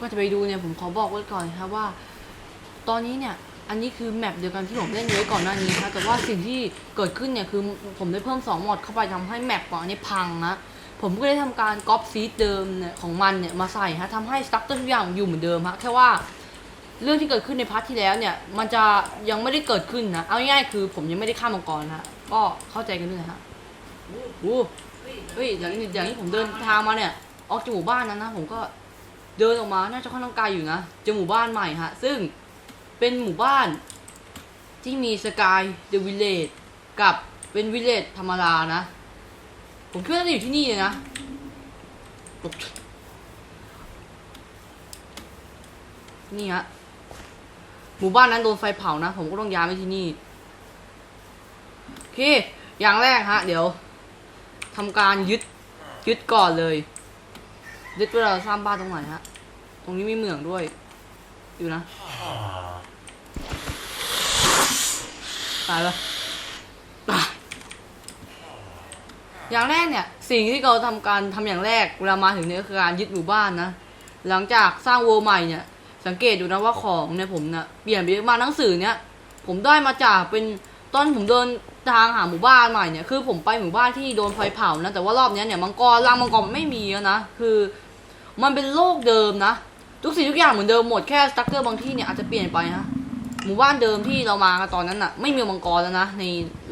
ก็จะไปดูเนี่ยผมขอบอกไว้ก่อนนะครับว่า ตอนนี้เนี่ยอันนี้คือแมปเดียวกันที่ผมเล่นไว้ก่อนหน้านี้ครับแต่ว่าสิ่งที่เกิดขึ้นเนี่ยคือผมได้เพิ่ม2มอดเข้าไปทำให้แมปของอันนี้พังนะผมก็ได้ทำการก๊อปซีดเดิมเนี่ยของมันเนี่ยมาใส่ฮะทำให้สตั๊กเกอร์ทุกอย่างอยู่เหมือนเดิมฮะแค่ว่าเรื่องที่เกิดขึ้นในพาร์ทที่แล้วเนี่ยมันจะยังไม่ได้เกิดขึ้นนะเอาง่ายๆคือผมยังไม่ได้ฆ่ามังกรนะฮะก็เข้าใจกันด้วยนะฮะอู้เฮ้ยอย่างนี้อย่างนี้ผมเดินทางมาเนี่ยออกจากหมู่บ้านนั้นนะผมก็ เดินออกมาน่าจะค่อนข้างไกลอยู่นะเจอหมู่บ้านใหม่ฮะ ซึ่งเป็นหมู่บ้านที่มีสกายเดอะวิลเลจกับเป็นวิลเลจธรรมดานะ ผมคิดว่าน่าจะอยู่ที่นี่เลยนะนี่ฮะหมู่บ้านนั้นโดนไฟเผานะ ผมก็ต้องย้ายไปที่นี่โอเคอย่างแรกฮะ เดี๋ยวทำการยึดยึดก่อนเลย ยึดเวลาสร้างบ้านตรงไหนฮะ ตรงนี้มีเหมืองด้วย อยู่นะ ตายปะตายอย่างแรกเนี่ย สิ่งที่เราทำการทำอย่างแรกเวลามาถึงเนี่ยก็คือการยึดหมู่บ้านนะ หลังจากสร้างโวลใหม่เนี่ย สังเกตดูนะว่าของเนี่ยผมเนี่ยเปลี่ยนไปเยอะมากหนังสือเนี่ย ผมได้มาจากเป็นตอนผมเดิน ทางหาหมู่บ้านใหม่เนี่ยคือผมไปหมู่บ้านที่โดนไฟเผานะแต่ว่ารอบนี้เนี่ยมังกรรังมังกรไม่มีแล้วนะคือมันเป็นโลกเดิมนะ ทุกสิ่งทุกอย่างเหมือนเดิมหมดแค่สตั๊กเกอร์บางที่เนี่ยอาจจะเปลี่ยนไปนะหมู่บ้านเดิมที่เรามาตอนนั้นน่ะไม่มีมังกรแล้วนะใน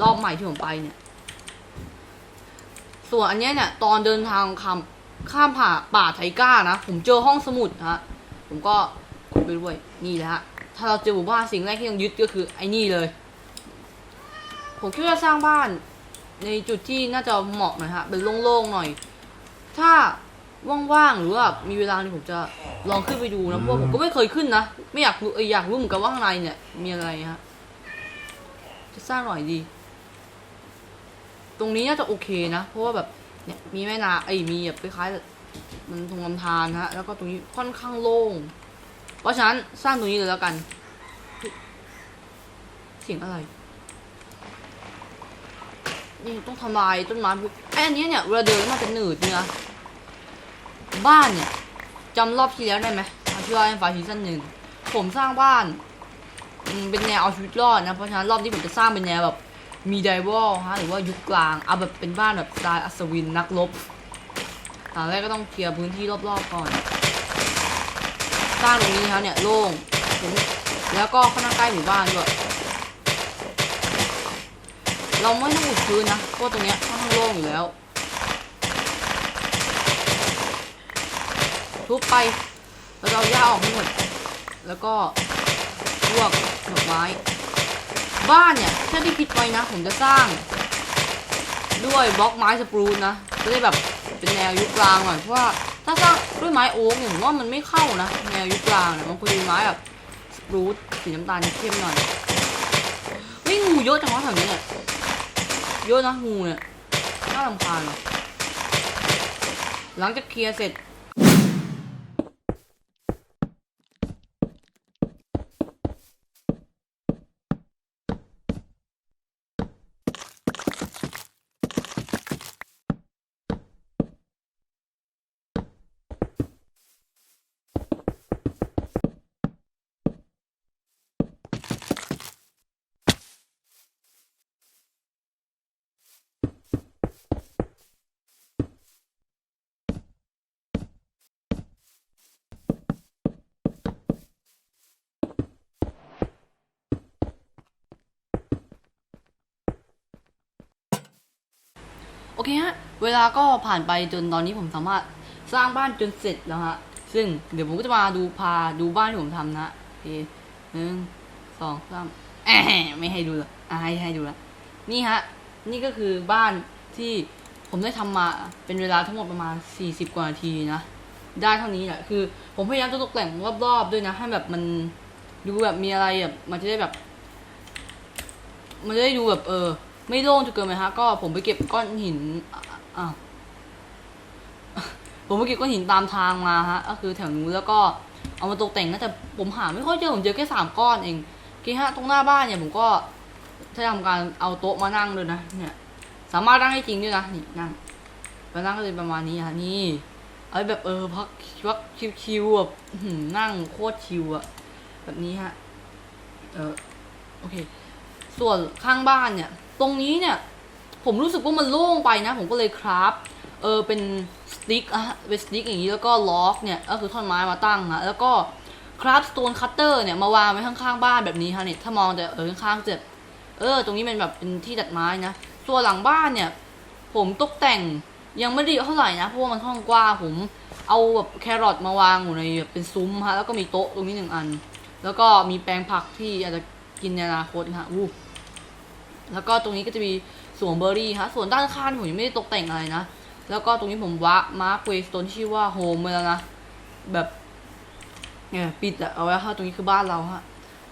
รอบใหม่ที่ผมไปเนี่ย ส่วนอันเนี้ยเนี่ย ตอนเดินทางข้ามข้ามผ่าป่าไทก้านะผมเจอห้องสมุดฮะผมก็กดไปด้วยนี่แหละฮะถ้าเราเจอหมู่บ้านสิ่งแรกที่ต้องยึดก็คือไอ้นี่เลย ผมคิดว่าสร้างบ้าน ในจุดที่น่าจะเหมาะหน่อยฮะเป็นโล่งๆหน่อย ถ้าว่างๆหรือว่ามีเวลาเนี่ยผมจะลองขึ้นไปดูนะเพราะว่าผมก็ไม่เคยขึ้นนะไม่อยากรู้เอออยากรู้เหมือนกันว่าข้างในเนี่ย มีอะไรฮะจะสร้างหน่อยดี ตรงนี้น่าจะโอเคนะ เพราะว่าแบบเนี่ยมีแม่นาไอ้ยมีแบบคล้ายๆแบบมันทงลำธารฮะ แล้วก็ตรงนี้ค่อนข้างโล่ง เพราะฉะนั้นสร้างตรงนี้เลยแล้วกันเฮ้ยเสียงอะไร นี่ต้องทำลายต้นไม้ไอ้อันเนี้ยเนี่ยเวลาเดินมันจะหนืดเนื้อบ้านเนี่ยจำรอบที่แล้วได้ไหมเอาที่ว่าในไฟซีซั่นหนึ่งผมสร้างบ้านเป็นแนวเอาชีวิตรอดนะเพราะฉะนั้นรอบนี้ผมจะสร้างเป็นแนวแบบมีไดวอลฮะหรือว่ายุคกลางเอาแบบเป็นบ้านแบบสไตล์อัศวินนักรบตอนแรกก็ต้องเคลียร์พื้นที่รอบๆก่อนสร้างตรงนี้ครับเนี่ยโล่งแล้วก็ค่อนข้างใกล้หมู่บ้านด้วย เราไม่ต้องอุดพื้นนะเพราะตรงเนี้ยค่อนข้างโล่งอยู่แล้ว ทุบไปแล้วเราหญ้าออกให้หมด แล้วก็พวกดอกไม้ บ้านเนี่ยถ้าที่คิดไว้นะ ผมจะสร้าง ด้วยบล็อกไม้สปรูนนะจะได้แบบเป็นแนวยุคกลางหน่อยเพราะว่าถ้าสร้างด้วยไม้โอ๊กเนี่ยผมว่ามันไม่เข้านะ แนวยุคกลางเนี่ยมันควรเป็นไม้แบบสปรูตสีน้ำตาลเข้มหน่อยไม่งูเยอะจังวะแถวนี้เนี่ย เยอะนะงูเนี่ยน่ารำคาญว่ะหลังจากเคลียร์เสร็จ อเคฮะ เวลาก็ผ่านไปจนตอนนี้ผมสามารถสร้างบ้านจนเสร็จแล้วฮะ ซึ่งเดี๋ยวผมก็จะมาดูพาดูบ้านที่ผมทำนะโอเคหนึ่งสองสามแอะไม่ให้ดูละอะให้ให้ดูละนี่ฮะ นี่ก็คือบ้านที่ผมได้ทำมาเป็นเวลาทั้งหมดประมาณ 40 กว่านาทีนะ ได้เท่านี้แหละคือ ผมพยายามจะตกแต่งรอบๆด้วยนะให้แบบมันดูแบบมีอะไรแบบมันจะได้แบบ มันจะได้ดูแบบเออ ไม่โล่งจนเกินไปฮะ ก็ผมไปเก็บก้อนหินอะอ้าวผมไปเก็บก้อนหินตามทางมาฮะ ก็คือแถวนู้นแล้วก็เอามาตกแต่งนะแต่ผมหาไม่ค่อยเจอผมเจอแค่สามก้อนเองโอเคฮะตรงหน้าบ้านเนี่ยผมก็ถ้าทำการเอาโต๊ะมานั่งเลยนะเนี่ย สามารถนั่งได้จริงด้วยนะนี่นั่งมานั่งก็เลยประมาณนี้ฮะนี่เอาแบบเออพักพักชิวๆแบบนั่งโคตรชิวอะแบบนี้ฮะเออโอเค ส่วนข้างบ้านเนี่ย ตรงนี้เนี่ย ผมรู้สึกว่ามันโล่งไปนะ ผมก็เลยคราฟเออเป็นสติ๊กอะฮะเป็นสติ๊กอย่างนี้แล้วก็ล็อกเนี่ยก็คือท่อนไม้มาตั้งฮะแล้วก็คราฟสโตนคัตเตอร์เนี่ยมาวางไว้ข้างๆบ้านแบบนี้ฮะเนี่ยถ้ามองแต่เออข้างๆเจ็บเออ ตรงนี้เป็นแบบเป็นที่ตัดไม้นะส่วหลังบ้านเนี่ย ผมตกแต่งยังไม่ได้เท่าไหร่นะเพราะว่ามันค่องกว้างผมเอาแบบแครอทมาวางอยู่ในแบบเป็นซุ้มฮะแล้วก็มีโต๊ะตรงนี้หนึ่งอัน แล้วก็มีแปลงผักที่อาจจะกินในอนาคตนะฮะอู้ แล้วก็ตรงนี้ก็จะมีสวนเบอร์รี่ฮะส่วนด้านข้างผมยังไม่ได้ตกแต่งอะไรนะ แล้วก็ตรงนี้ผมวะมาร์คเวสโตนที่ชื่อว่าโฮมไว้แล้วนะ แบบเนี่ยปิดอะเอาไว้ฮะตรงนี้คือบ้านเราฮะ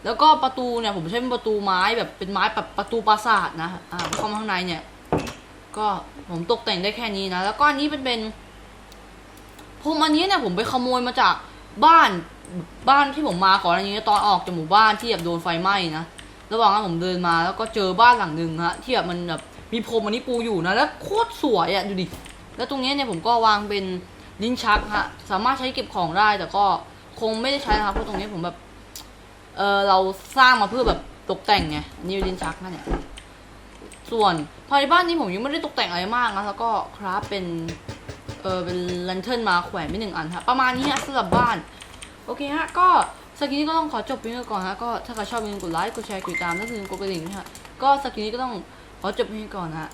แล้วก็ประตูเนี่ยผมใช้เป็นประตูไม้แบบเป็นไม้แบบประตูปราสาทนะ อ่าเข้ามาข้างในเนี่ย ก็ผมตกแต่งได้แค่นี้นะ แล้วก็อันนี้เป็นเป็นผมอันนี้เนี่ยผมไปขโมยมาจากบ้านบ้านที่ผมมาก่อนอันนี้ตอนออกจากหมู่บ้านที่แบบโดนไฟไหม้นะ ระหว่างนั้นผมเดินมาแล้วก็เจอบ้านหลังหนึ่งฮะที่แบบมันแบบมีพรมอันนี้ปูอยู่นะแล้วโคตรสวยอะดูดิแล้วตรงนี้เนี่ยผมก็วางเป็นลิ้นชักฮะสามารถใช้เก็บของได้แต่ก็คงไม่ได้ใช้นะครับเพราะตรงนี้ผมแบบเออเราสร้างมาเพื่อแบบตกแต่งไงนี่ลิ้นชักนั่นเนี่ยส่วนภายในบ้านนี้ผมยังไม่ได้ตกแต่งอะไรมากนะแล้วก็คราฟเป็นเออเป็นลันเทิร์นมาแขวนไม่หนึ่งอันฮะประมาณนี้ฮะสำหรับบ้าน โอเคฮะก็ สกินนี้ก็ต้องขอจบเพียงเท่าก่อนฮะก็ถ้าใครชอบอย่าลืมกดไลค์กดแชร์กดติดตามและอย่าลืมกดกระดิ่งนะฮะก็สกินนี้ก็ต้องขอจบเพียงก่อนฮะ